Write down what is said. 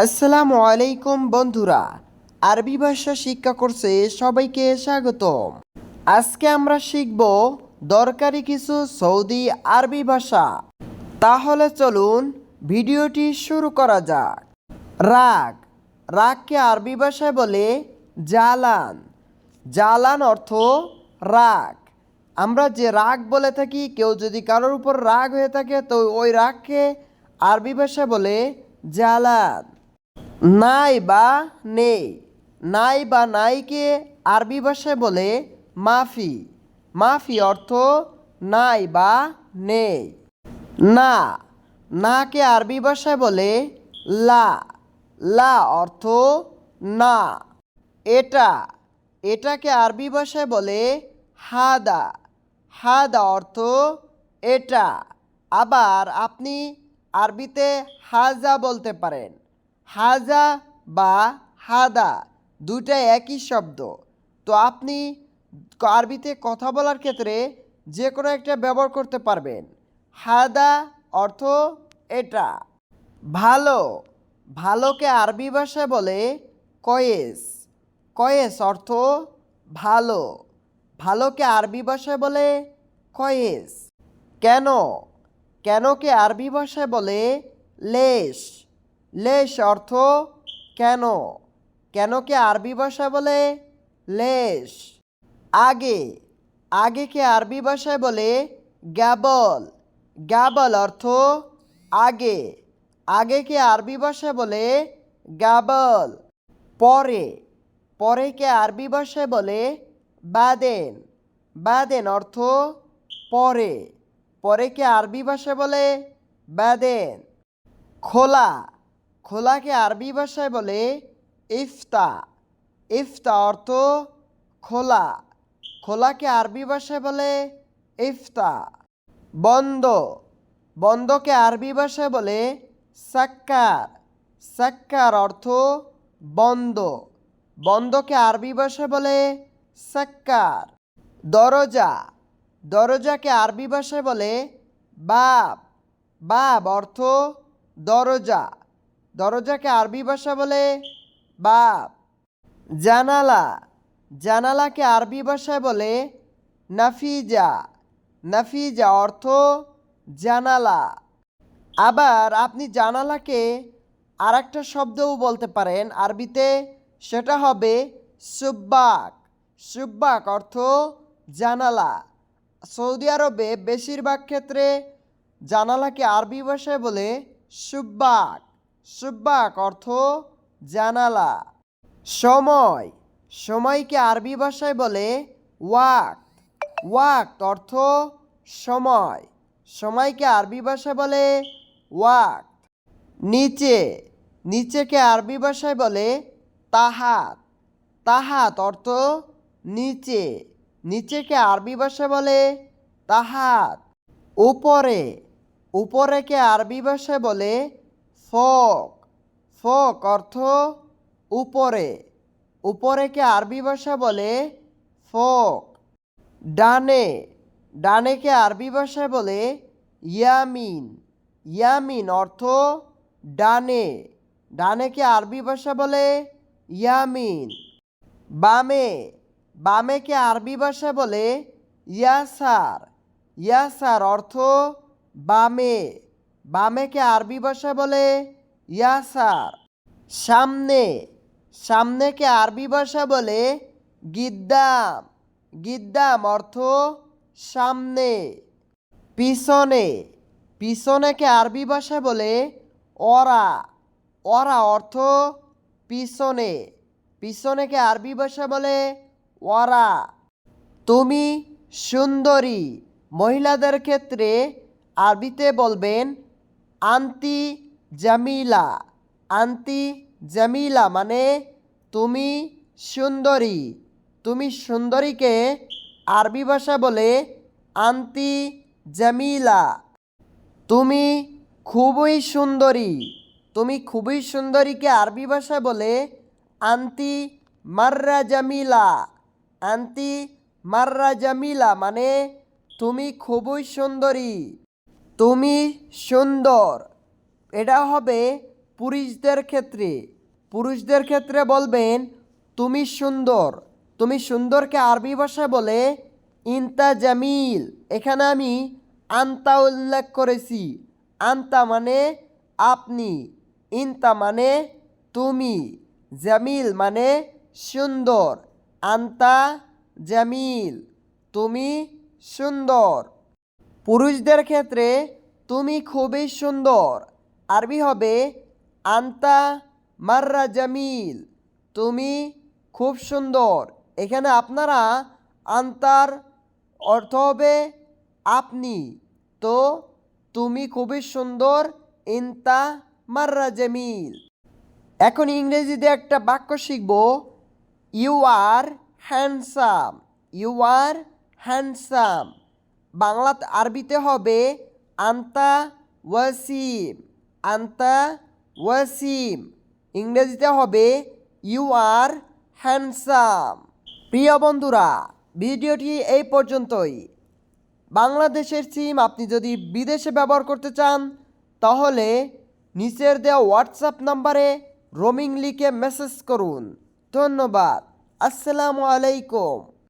আসসালামু আলাইকুম বন্ধুরা। আরবি ভাষা শিক্ষা কোর্সে সবাইকে স্বাগতম। আজকে আমরা শিখব দরকারি কিছু সৌদি আরবি ভাষা। তাহলে চলুন ভিডিওটি শুরু করা যাক। রাগ। রাগকে আরবি ভাষায় বলে জালান জালান অর্থ রাগ। আমরা যে রাগ বলে থাকি, কেউ যদি কারোর উপর রাগ হয়ে থাকে, তো ওই রাগকে আরবি ভাষায় বলে জালান নাই বা নেই। নাই বা নাইকে আরবি ভাষায় বলে মাফি। মাফি অর্থ নাই বা নেই। না, নাকে আরবি ভাষায় বলে লা। লা অর্থ না। এটা, এটাকে আরবি ভাষায় বলে হাদা। হাদা অর্থ এটা। আবার আপনি আরবিতে হাজা বলতে পারেন। হাজা বা হাদা দুইটা একই শব্দ। তো আপনি আরবিতে কথা বলার ক্ষেত্রে যে কোনো একটা ব্যবহার করতে পারবেন। হাদা অর্থ এটা। ভালো। ভালোকে আরবি ভাষায় বলে কয়েস। কয়েস অর্থ ভালো। ভালোকে আরবি ভাষায় বলে কয়েস। কেন? কেনকে আরবি ভাষায় বলে লেশ? লেশ অর্থ কেন? কেনকে আরবি ভাষায় বলে লেশ? আগে, আগেকে আরবি ভাষায় বলে গ্যাবল। গ্যাবল অর্থ আগে, আগেকে আরবি ভাষায় বলে গ্যাবল। পরে, পরেকে আরবি ভাষায় বলে বাদেন। বাদেন অর্থ পরে, পরেকে আরবি ভাষায় বলে বাদেন। খোলা খোলাকে আরবি ভাষায় বলে ইফতা। ইফতা অর্থ খোলা। খোলাকে আরবি ভাষায় বলে ইফতা। বন্ধ। বন্ধকে আরবি ভাষায় বলে সাক্কার। সাক্কার অর্থ বন্ধ। বন্ধকে আরবি ভাষায় বলে সাক্কার। দরজা। দরজাকে আরবি ভাষায় বলে বাব। বাব অর্থ দরজা। দরজাকে আরবি ভাষা বলে বাব জানালা। জানালাকে আরবি ভাষায় বলে নাফিজা। নাফিজা অর্থ জানালা। আবার আপনি জানালাকে আর একটা শব্দও বলতে পারেন আরবিতে, সেটা হবে সুব্বাক। সুব্বাক অর্থ জানালা। সৌদি আরবে বেশিরভাগ ক্ষেত্রে জানালাকে আরবি ভাষায় বলে সুব্বাক। সুব্বাক অর্থ জানালা। সময়। সময়কে আরবি ভাষায় বলে ওয়াক। ওয়াক অর্থ সময়। সময়কে আরবি ভাষায় বলে ওয়াক নিচে। নিচেকে আরবি ভাষায় বলে তাহাত। তাহাত অর্থ নিচে। নিচেকে আরবি ভাষায় বলে তাহাত। উপরে। উপরেকে আরবি ভাষায় বলে ফক। ফক অর্থ উপরে। উপরেকে আরবি ভাষা বলে? ফক। ডানে। ডানেকে আরবি ভাষায় বলে? ইয়ামিন। ইয়ামিন অর্থ ডানে। ডানেকে আরবি ভাষা বলে? ইয়ামিন। বামে। বামেকে আরবি ভাষা বলে? ইয়াসার। ইয়াসার অর্থ বামে। বামেকে আরবি ভাষা বলে ইয়াসার। সামনে, সামনেকে আরবি ভাষা বলে গিদ্দাম। গিদ্দাম অর্থ সামনে। পিছনে, পিছনেকে আরবি ভাষা বলে অরা। অরা অর্থ পিছনে, পিছনেকে আরবি ভাষা বলে ওরা তুমি সুন্দরী, মহিলাদের ক্ষেত্রে আরবিতে বলবেন আন্তি জামিলা আন্তি জামিলা মানে তুমি সুন্দরী। তুমি সুন্দরীকে আরবি ভাষা বলে আন্তি জামিলা। তুমি খুবই সুন্দরী। তুমি খুবই সুন্দরীকে আরবি ভাষা বলে আন্তি মাররা জামিলা। আন্তি মাররা জামিলা মানে তুমি খুবই সুন্দরী। তুমি সুন্দর। এটা হবে পুরুষদের ক্ষেত্রে। পুরুষদের ক্ষেত্রে বলবেন, তুমি সুন্দর। তুমি সুন্দরকে আরবি ভাষায় বলে, ইনতা জামিল। এখানে আমি আন্তা উল্লেখ করেছি। আন্তা মানে আপনি, ইনতা মানে তুমি, জামিল মানে সুন্দর। আন্তা জামিল, তুমি সুন্দর। পুরুষদের ক্ষেত্রে তুমি খুবই সুন্দর। আরবি হবে, আন্তা মাররা জামিল। তুমি খুব সুন্দর। এখানে আপনারা আন্তার অর্থ হবে আপনি। তো তুমি খুবই সুন্দর, ইন্তা মাররা জামিল। এখন ইংরেজিতে একটা বাক্য শিখব। You are handsome. You are handsome. Bangla আরবিতে হবে আন্তা ওয়াসিম আন্তা ওয়াসিম। ইংরেজিতে হবে ইউ আর হ্যান্ডসাম। প্রিয় বন্ধুরা, ভিডিওটি এই পর্যন্তই। বাংলাদেশের সিম আপনি যদি বিদেশে ব্যবহার করতে চান, তাহলে নিচের দেওয়া হোয়াটসঅ্যাপ নাম্বারে রোমিং লিখে মেসেজ করুন। ধন্যবাদ। আসসালামু আলাইকুম।